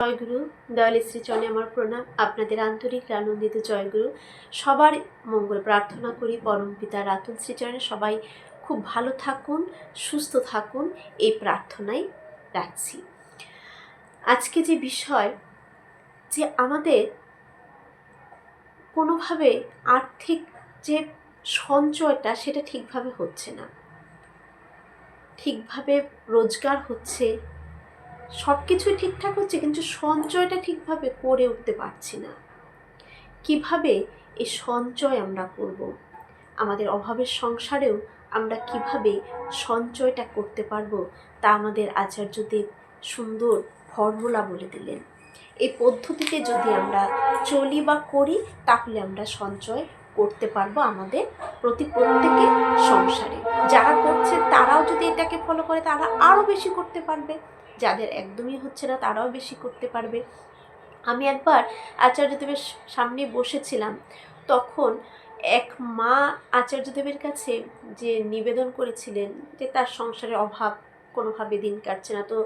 জয়গুরু দয়ালের শ্রীচরণে আমার প্রণাম। আপনাদের আন্তরিক আনন্দিত জয়গুরু। সবার মঙ্গল প্রার্থনা করি, পরম পিতার আতুল শ্রীচরণে সবাই খুব ভালো থাকুন, সুস্থ থাকুন, এই প্রার্থনাই রাখছি। আজকে যে বিষয়, যে আমাদের কোনোভাবে আর্থিক যে সঞ্চয়টা, সেটা ঠিকভাবে হচ্ছে না। ঠিকভাবে রোজগার হচ্ছে সব কিছুই ঠিকঠাক হচ্ছে, কিন্তু সঞ্চয়টা ঠিকভাবে করে উঠতে পারছি না। কীভাবে এই সঞ্চয় আমরা করব? আমাদের অভাবের সংসারেও আমরা কীভাবে সঞ্চয়টা করতে পারব? তা আমাদের আচার্যদেব সুন্দর ফর্মুলা বলে দিলেন। এই পদ্ধতিতে যদি আমরা চলি বা করি, তাহলে আমরা সঞ্চয় করতে পারব আমাদের প্রতি প্রত্যেকে সংসারে। যারা করছে, তারাও যদি এটাকে ফলো করে, তারা আরও বেশি করতে পারবে। যাদের একদমই হচ্ছে না, তারাও বেশি করতে পারবে। আমি একবার আচার্যদেবের সামনে বসেছিলাম, তখন এক মা আচার্যদেবের কাছে যে নিবেদন করেছিলেন যে তার সংসারে অভাব, কোনোভাবে দিন কাটছে না, তো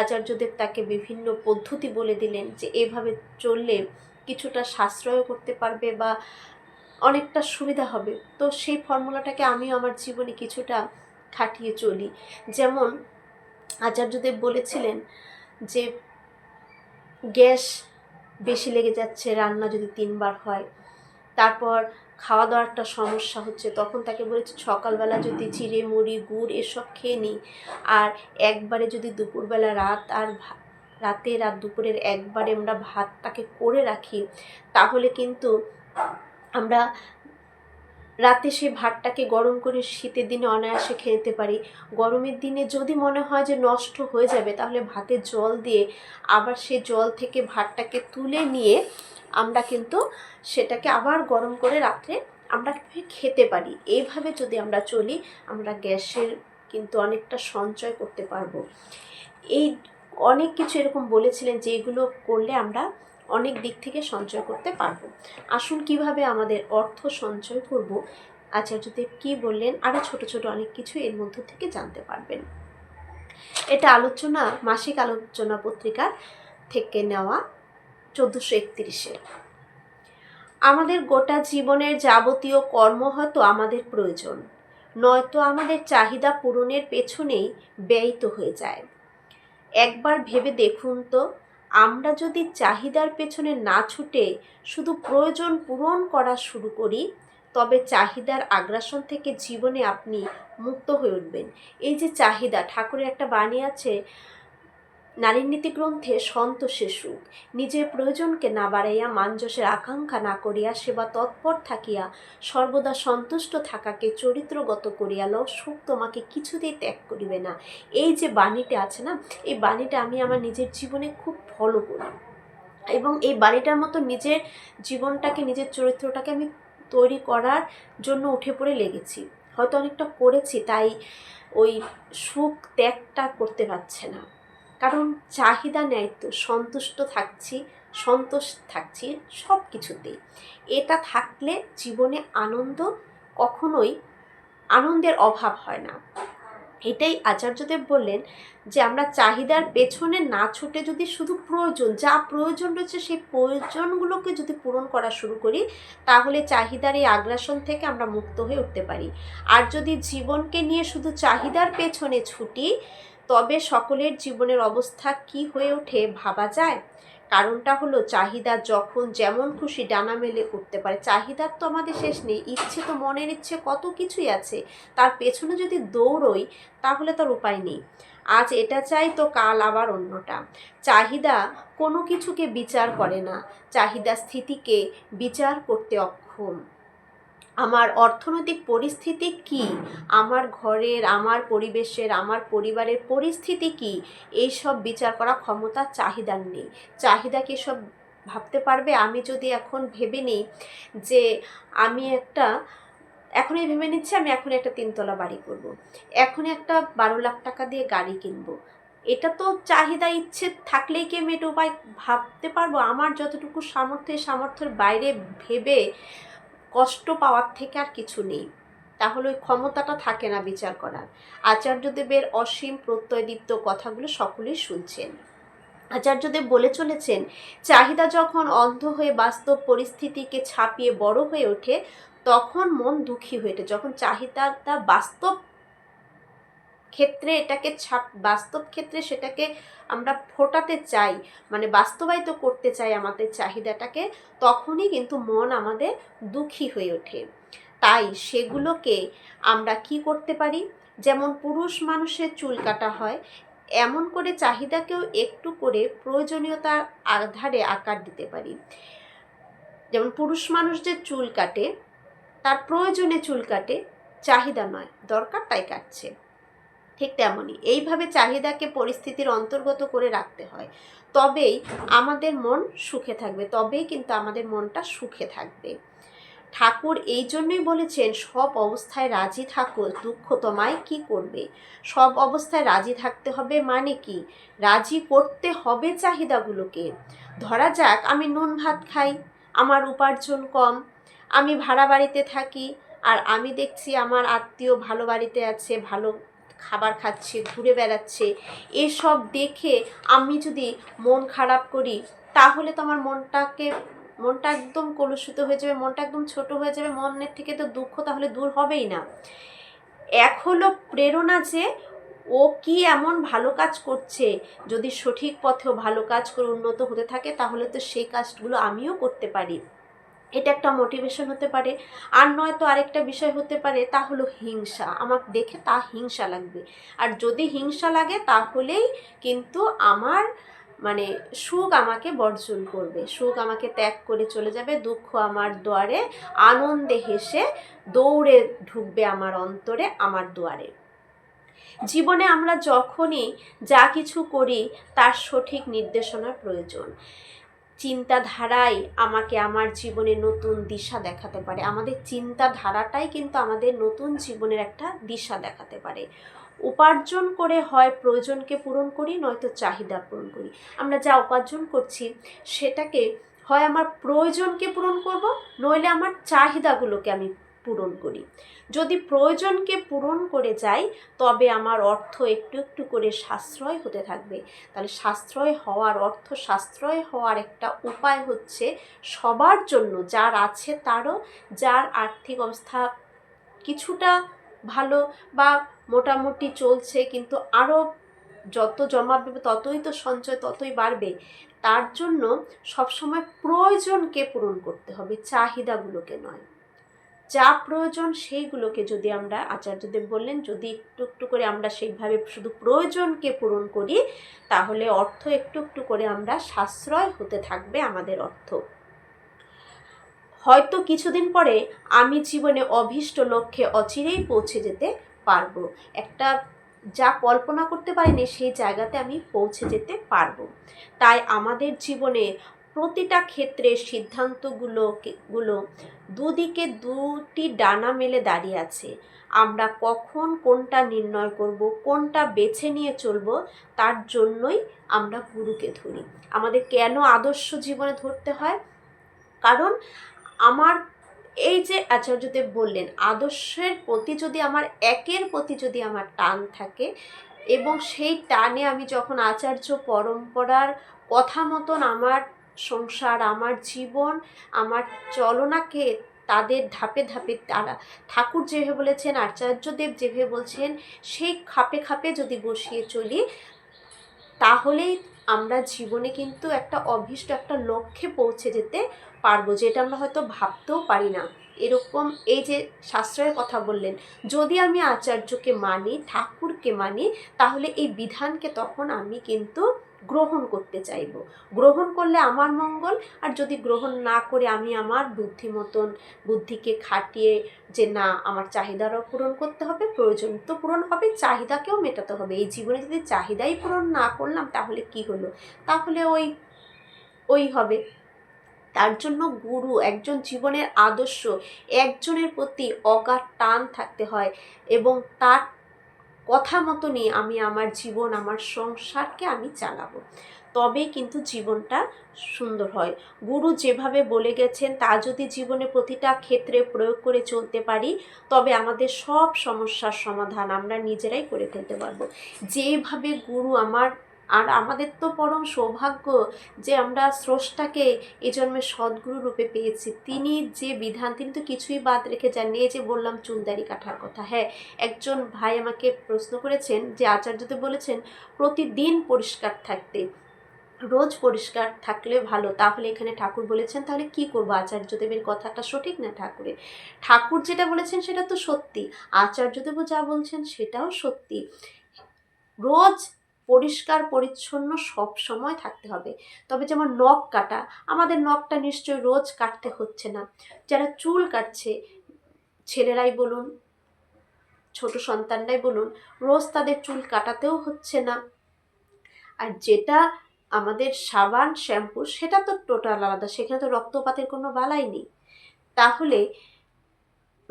আচার্যদেব তাকে বিভিন্ন পদ্ধতি বলে দিলেন যে এভাবে চললে কিছুটা সাশ্রয় করতে পারবে বা অনেকটা সুবিধা হবে। তো সেই ফর্মুলাটাকে আমিও আমার জীবনে কিছুটা খাটিয়ে চলি। যেমন আচার্যদেব বলেছিলেন যে, গ্যাস বেশি লেগে যাচ্ছে, রান্না যদি তিনবার হয়। তারপর খাওয়া দাওয়ার একটা সমস্যা হচ্ছে। তখন তাকে বলেছে, সকালবেলা যদি চিড়ে মুড়ি, গুড় এসব খেয়ে নিই, আর একবারে যদি দুপুরবেলা রাত আর রাতে রাত দুপুরের একবারে আমরা ভাতটাকে করে রাখি, তাহলে কিন্তু আমরা রাতে সেই ভাতটাকে গরম করে শীতের দিনে অনায়াসে খেতে পারি। গরমের দিনে যদি মনে হয় যে নষ্ট হয়ে যাবে, তাহলে ভাতে জল দিয়ে আবার সে জল থেকে ভাতটাকে তুলে নিয়ে আমরা কিন্তু সেটাকে আবার গরম করে রাত্রে আমরা খেতে পারি। এইভাবে যদি আমরা চলি, আমরা গ্যাসের কিন্তু অনেকটা সঞ্চয় করতে পারব। এই অনেক কিছু এরকম বলেছিলেন যে এগুলো করলে আমরা অনেক দিক থেকে সঞ্চয় করতে পারব। আসুন কীভাবে আমাদের অর্থ সঞ্চয় করব? আচার্যদেব কি বললেন? আরও ছোট ছোট অনেক কিছু এর মধ্য থেকে জানতে পারবেন। এটা আলোচনা, মাসিক আলোচনা পত্রিকার থেকে নেওয়া চোদ্দোশো একত্রিশে। আমাদের গোটা জীবনের যাবতীয় কর্ম হয়তো আমাদের প্রয়োজন, নয়তো আমাদের চাহিদা পূরণের পেছনেই ব্যয়িত হয়ে যায়। একবার ভেবে দেখুন তো আমরা যদি চাহিদার পেছনে না ছুটে শুধু প্রয়োজন পূরণ করা শুরু করি, তবে চাহিদার আগ্রাসন থেকে জীবনে আপনি মুক্ত হয়ে উঠবেন। এই যে চাহিদা, ঠাকুরের একটা বাণী আছে নারীর নীতি গ্রন্থে সন্তোষে সুখ। নিজের প্রয়োজনকে না বাড়াইয়া মানযশের আকাঙ্ক্ষা না করিয়া সেবা তৎপর থাকিয়া সর্বদা সন্তুষ্ট থাকাকে চরিত্রগত করিয়া লও, সুখ তোমাকে কিছুতেই ত্যাগ করিবে না। এই যে বাণীটা আছে না, এই বাণীটা আমি আমার নিজের জীবনে খুব ফলো করি। এবং এই বাণীটার মতো নিজের জীবনটাকে, নিজের চরিত্রটাকে আমি তৈরি করার জন্য উঠে পড়ে লেগেছি। হয়তো অনেকটা করেছি, তাই ওই সুখ ত্যাগটা করতে পারছে না। কারণ চাহিদা নেয় তো, সন্তুষ্ট থাকছি সন্তোষ থাকছি সব কিছুতেই এটা থাকলে জীবনে আনন্দ কখনোই আনন্দের অভাব হয় না। এটাই আচার্যদেব বললেন যে, আমরা চাহিদার পেছনে না ছুটে যদি শুধু প্রয়োজন, যা প্রয়োজন রয়েছে সেই প্রয়োজনগুলোকে যদি পূরণ করা শুরু করি, তাহলে চাহিদার এই আগ্রাসন থেকে আমরা মুক্ত হয়ে উঠতে পারি। আর যদি জীবনকে নিয়ে শুধু চাহিদার পেছনে ছুটি তবে সকলের জীবনের অবস্থা কি হয়ে ওঠে ভাবা যায়? কারণটা হলো চাহিদা যখন যেমন খুশি ডানা মেলে উঠতে পারে। চাহিদার তো আমাদের শেষ নেই, ইচ্ছে তো মনের ইচ্ছে কত কিছুই আছে। তার পেছনে যদি দৌড়ই, তাহলে তার উপায় নেই। আজ এটা চাই তো কাল আবার অন্যটা। চাহিদা কোনো কিছুকে বিচার করে না। চাহিদা স্থিতিকে বিচার করতে অক্ষম। আমার অর্থনৈতিক পরিস্থিতি কি? আমার ঘরের, আমার পরিবেশের, আমার পরিবারের পরিস্থিতি কি? এইসব বিচার করা ক্ষমতা চাহিদার নেই। চাহিদা কি সব ভাবতে পারবে? আমি যদি এখন ভেবে নিই যে আমি একটা, এখনই ভেবে নিচ্ছি আমি এখন একটা তিনতলা বাড়ি করব। এখন একটা বারো লাখ টাকা দিয়ে গাড়ি কিনবো। এটা তো চাহিদা ইচ্ছে থাকলেই কি আমি এটা উপায় ভাবতে পারব? আমার যতটুকু সামর্থ্য সামর্থ্যের বাইরে ভেবে কষ্ট পাওয়ার থেকে আর কিছু নেই। তাহলে ওই ক্ষমতাটা থাকে না বিচার করার। আচার্যদেবের অসীম প্রত্যয়দীপ্ত কথাগুলো সকলেই শুনছেন। আচার্যদেব বলে চলেছেন, চাহিদা যখন অন্ধ হয়ে বাস্তব পরিস্থিতিকে ছাপিয়ে বড় হয়ে ওঠে, তখন মন দুঃখী হয়ে ওঠে। যখন চাহিদাটা বাস্তব ক্ষেত্রে এটাকে ছাপ, বাস্তব ক্ষেত্রে সেটাকে আমরা ফোটাতে চাই মানে বাস্তবায়িত করতে চাই আমাদের চাহিদাটাকে, তখনই কিন্তু মন আমাদের দুঃখী হয়ে ওঠে। তাই সেগুলোকে আমরা কি করতে পারি? যেমন পুরুষ মানুষের চুল কাটা হয়, এমন করে চাহিদাকেও একটু করে প্রয়োজনীয়তার আধারে আকার দিতে পারি। যেমন পুরুষ মানুষ যে চুল কাটে, তার প্রয়োজনে চুল কাটে, চাহিদা নয় দরকার তাই কাটছে। ঠিক তেমনই। এইভাবে চাহিদাকে পরিস্থিতির অন্তর্গত করে রাখতে হয়। তবেই আমাদের মন সুখে থাকবে, তবেই কিন্তু আমাদের মনটা সুখে থাকবে। ঠাকুর এই জন্যই বলেছেন, সব অবস্থায় রাজি থাকো, দুঃখ তোমায় কি করবে? সব অবস্থায় রাজি থাকতে হবে মানে কি? রাজি করতে হবে চাহিদাগুলোকে। ধরা যাক, আমি নুন ভাত খাই, আমার উপার্জন কম, আমি ভাড়া বাড়িতে থাকি, আর আমি দেখছি আমার আত্মীয় ভালো বাড়িতে আছে, ভালো খাবার খাচ্ছে, ঘুরে বেড়াচ্ছে, এসব দেখে আমি যদি মন খারাপ করি, তাহলে তো আমার মনটাকে, মনটা একদম কলুষিত হয়ে যাবে, মনটা একদম ছোট হয়ে যাবে, মনের থেকে তো দুঃখ তাহলে দূর হবেই না। এক হলো প্রেরণা যে ও কি এমন ভালো কাজ করছে, যদি সঠিক পথেও ভালো কাজ করে উন্নত হতে থাকে, তাহলে তো সেই কাজগুলো আমিও করতে পারি। এটা একটা মোটিভেশন হতে পারে। আর নয়তো আরেকটা বিষয় হতে পারে, তা হলো হিংসা। আমার দেখে তা হিংসা লাগবে। আর যদি হিংসা লাগে, তাহলেই কিন্তু আমার মানে সুখ আমাকে বর্জন করবে। সুখ আমাকে ত্যাগ করে চলে যাবে। দুঃখ আমার দুয়ারে, আনন্দে হেসে দৌড়ে ঢুকবে আমার অন্তরে, আমার দুয়ারে। জীবনে আমরা যখনই যা কিছু করি, তার সঠিক নির্দেশনার প্রয়োজন। চিন্তাধারাই আমাকে আমার জীবনে নতুন দিশা দেখাতে পারে। আমাদের চিন্তাধারাটাই কিন্তু আমাদের নতুন জীবনের একটা দিশা দেখাতে পারে। উপার্জন করে হয় প্রয়োজনকে পূরণ করি, নয়তো চাহিদা পূরণ করি। আমরা যা উপার্জন করছি, সেটাকে হয় আমার প্রয়োজনকে পূরণ করব, নইলে আমার চাহিদাগুলোকে আমি পূরণ করি। যদি প্রয়োজনকে পূরণ করে যাই, তবে আমার অর্থ একটু একটু করে সাশ্রয় হতে থাকবে। তাহলে সাশ্রয় হওয়ার অর্থ, সাশ্রয় হওয়ার একটা উপায় হচ্ছে সবার জন্য যার আছে তারও, যার আর্থিক অবস্থা কিছুটা ভালো বা মোটামুটি চলছে কিন্তু আরও যত জমাবে ততই তো সঞ্চয় ততই বাড়বে, তার জন্য সবসময় প্রয়োজনকে পূরণ করতে হবে, চাহিদাগুলোকে নয়। যা প্রয়োজন সেইগুলোকে যদি আমরা, আচার্যদেব বললেন, যদি একটু একটু করে আমরা সেইভাবে শুধু প্রয়োজনকে পূরণ করি, তাহলে অর্থ একটু একটু করে আমরা সাশ্রয় হতে থাকবে আমাদের অর্থ। হয়তো কিছুদিন পরে আমি জীবনে অভীষ্ট লক্ষ্যে অচিরেই পৌঁছে যেতে পারব। একটা যা কল্পনা করতে পারিনি, সেই জায়গাতে আমি পৌঁছে যেতে পারব। তাই আমাদের জীবনে প্রতিটা ক্ষেত্রে সিদ্ধান্তগুলো গুলো দুদিকে দুটি ডানা মেলে দাঁড়িয়ে আছে। আমরা কখন কোনটা নির্ণয় করব, কোনটা বেছে নিয়ে চলব, তার জন্যই আমরা গুরুকে ধরি। আমাদের কেন আদর্শ জীবনে ধরতে হয়? কারণ আমার এই যে আচার্যদেব বললেন, আদর্শের প্রতি যদি আমার, একের প্রতি যদি আমার টান থাকে এবং সেই টানে আমি যখন আচার্য পরম্পরার কথা মতন আমার সংসার, আমার জীবন, আমার চলনাকে তাদের ধাপে ধাপে তারা, ঠাকুর যেভাবে বলেছেন আচার্যদেব যেভাবে বলছেন, সেই খাপে খাপে যদি বসিয়ে চলি, তাহলেই আমরা জীবনে কিন্তু একটা অভীষ্ট একটা লক্ষ্যে পৌঁছে যেতে পারব, যেটা আমরা হয়তো ভাবতেও পারি না। এরকম এই যে শাস্ত্রের কথা বললেন, যদি আমি আচার্যকে মানি, ঠাকুরকে মানি, তাহলে এই বিধানকে তখন আমি কিন্তু গ্রহণ করতে চাইব। গ্রহণ করলে আমার মঙ্গল, আর যদি গ্রহণ না করে আমি আমার বুদ্ধি মতন বুদ্ধিকে খাটিয়ে যে না, আমার চাহিদারও পূরণ করতে হবে, প্রয়োজন তো পূরণ হবে, চাহিদাকেও মেটাতে হবে। এই জীবনে যদি চাহিদাই পূরণ না করলাম, তাহলে কি হলো? তাহলে ওই ওই হবে। তার জন্য গুরু, একজন জীবনের আদর্শ, একজনের প্রতি অগাধ টান থাকতে হয় এবং তার কথা মতনই আমি আমার জীবন, আমার সংসারকে আমি চালাবো। তবেই কিন্তু জীবনটা সুন্দর হয়। গুরু যেভাবে বলে গেছেন, তা যদি জীবনে প্রতিটা ক্ষেত্রে প্রয়োগ করে চলতে পারি, তবে আমাদের সব সমস্যার সমাধান আমরা নিজেরাই করে ফেলতে পারব। যেভাবে গুরু আমার আর আমাদের তো পরম সৌভাগ্য যে আমরা স্রষ্টাকে এই জন্মে সদ্গুরু রূপে পেয়েছি। তিনি যে বিধান, তিনি তো কিছুই বাদ রেখে যাননি। এই যে বললাম চুলদারি কাঠার কথা হ্যাঁ একজন ভাই আমাকে প্রশ্ন করেছেন যে আচার্যদেব বলেছেন, প্রতিদিন পরিষ্কার থাকতে, রোজ পরিষ্কার থাকলে ভালো। তাহলে এখানে ঠাকুর বলেছেন, তাহলে কি করব? আচার্যদেবের কথাটা সঠিক না ঠাকুরের? ঠাকুর যেটা বলেছেন সেটা তো সত্যি। আচার্যদেবও যা বলছেন সেটাও সত্যি। রোজ পরিষ্কার, পরিচ্ছন্ন সব সময় থাকতে হবে। তবে যেমন নখ কাটা, আমাদের নখটা নিশ্চয়ই রোজ কাটতে হচ্ছে না। যারা চুল কাটছে, ছেলেরাই বলুন, ছোট সন্তানরাই বলুন, রোজ তাদের চুল কাটাতেও হচ্ছে না। আর যেটা আমাদের সাবান, শ্যাম্পু, সেটা তো টোটাল আলাদা, সেখানে তো রক্তপাতের কোনো বালাই নেই। তাহলে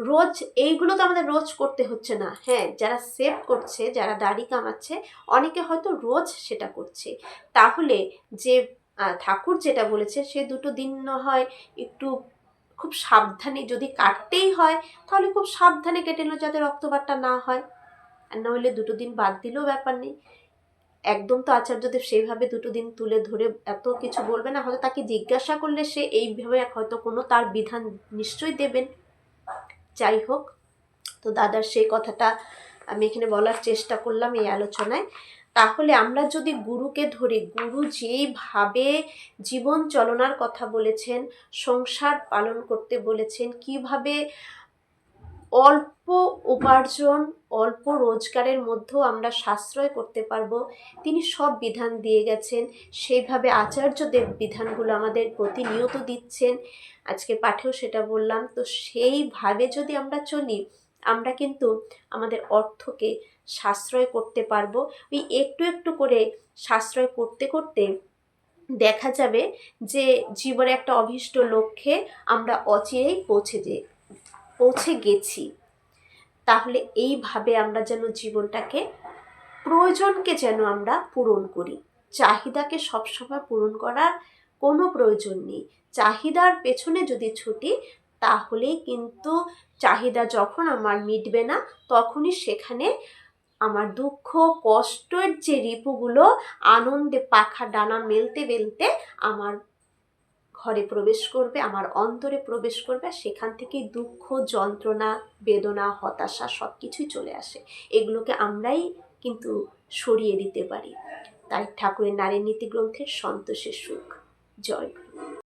রোজ, এইগুলো তো আমাদের রোজ করতে হচ্ছে না। হ্যাঁ যারা সেভ করছে, যারা দাড়ি কামাচ্ছে, অনেকে হয়তো রোজ সেটা করছে। তাহলে যে ঠাকুর যেটা বলেছে, সে দুটো দিন না হয় একটু খুব সাবধানে যদি কাটতেই হয়, তাহলে খুব সাবধানে কেটে নিল যাতে রক্তপাতটা না হয়। আর নইলে দুটো দিন বাদ দিলেও ব্যাপার নেই। একদম তো আচার্যদেব সেইভাবে দুটো দিন তুলে ধরে এত কিছু বলবে না, হয়তো তাকে জিজ্ঞাসা করলে সে এইভাবে হয়তো কোনো তার বিধান নিশ্চয়ই দেবেন। যাই হোক, তো দাদার সেই কথাটা আমি এখানে বলার চেষ্টা করলাম এই আলোচনায়। তাহলে আমরা যদি গুরুকে ধরি, গুরু যেইভাবে জীবন চলনার কথা বলেছেন, সংসার পালন করতে বলেছেন, কীভাবে অল্প উপার্জন, অল্প রোজগারের মধ্যেও আমরা সাশ্রয় করতে পারব। তিনি সব বিধান দিয়ে গেছেন। সেইভাবে আচার্যদেব বিধানগুলো আমাদের প্রতিনিয়ত দিচ্ছেন। আজকে পাঠেও সেটা বললাম। তো সেইভাবে যদি আমরা চলি, আমরা কিন্তু আমাদের অর্থকে সাশ্রয় করতে পারব। ওই একটু একটু করে সাশ্রয় করতে করতে দেখা যাবে যে জীবনে একটা অভীষ্ট লক্ষ্যে আমরা অচিরেই পৌঁছে যে পৌঁছে গেছি। তাহলে এইভাবে আমরা যেন জীবনটাকে, প্রয়োজনকে যেন আমরা পূরণ করি। চাহিদাকে সবসময় পূরণ করার কোনো প্রয়োজন নেই। চাহিদার পেছনে যদি ছুটি তাহলেই কিন্তু চাহিদা যখন আমার মিটবে না, তখনই সেখানে আমার দুঃখ, কষ্টের যে রিপুগুলো, আনন্দে পাখা ডানা মেলতে মেলতে আমার ঘরে প্রবেশ করবে, আমার অন্তরে প্রবেশ করবে সেখান থেকে দুঃখ, যন্ত্রণা, বেদনা, হতাশা সব কিছুই চলে আসে। এগুলোকে আমরাই কিন্তু সরিয়ে দিতে পারি। তাই ঠাকুরের নারী নীতি গ্রন্থের সন্তোষের সুখ। জয়